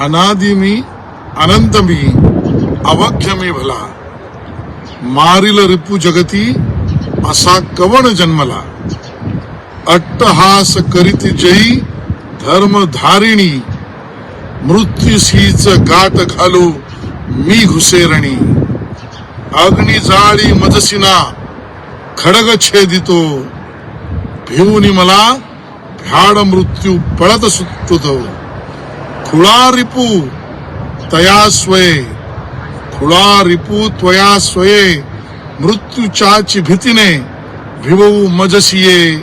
अनादि मी अनंत मी अवघ्य मी भला. मारिल रिपू जगती असा कवण जन्मला. अट्टहास करीत जयी धर्मधारिणी. मृत्यूशीच गाठ घालू मी घुसेरणी. अग्नि जाळी मजसिना खडग छेदितो. भिवून मला भ्याड मृत्यू पळत सुटतो. खुळा रिपू तया स्वये. खुळा रिपू त्वया स्वये. मृत्यूच्याची भीतीने भिवू मजसिये.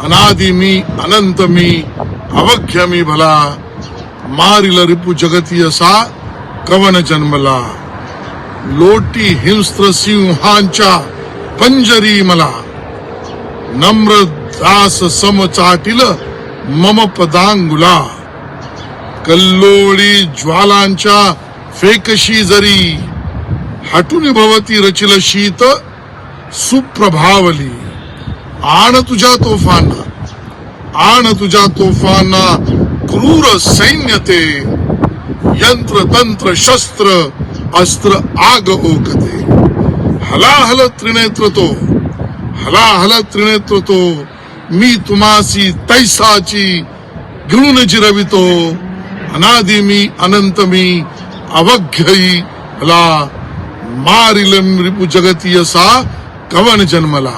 अनादि मी अनंत मी अवघ्य मी भला. मारिल रिपू जगती असा कवन जन्मला. लोटी हिंस्त्र सिंहांच्या पंजरी मला. नम्र दास समचाटील मम पदांगुला. कल्लोळी ज्वालांच्या फेकशी जरी हटून भवती रचिल शीत सुप्रभावली. आण तुझ्या तोफांना आण तुझ्या तोफांना क्रूर सैन्य ते यंत्र तंत्र शस्त्र अस्त्र आग ओकते. हलाहल त्रिनेत्र तो हलाहल त्रिनेत्र तो मी तुम्हासी तैसाची घेऊन जिरवितो अनादि मी अनंत मी अवघ्यई हला मारिल रिपू जगती असा कवन जन्मला?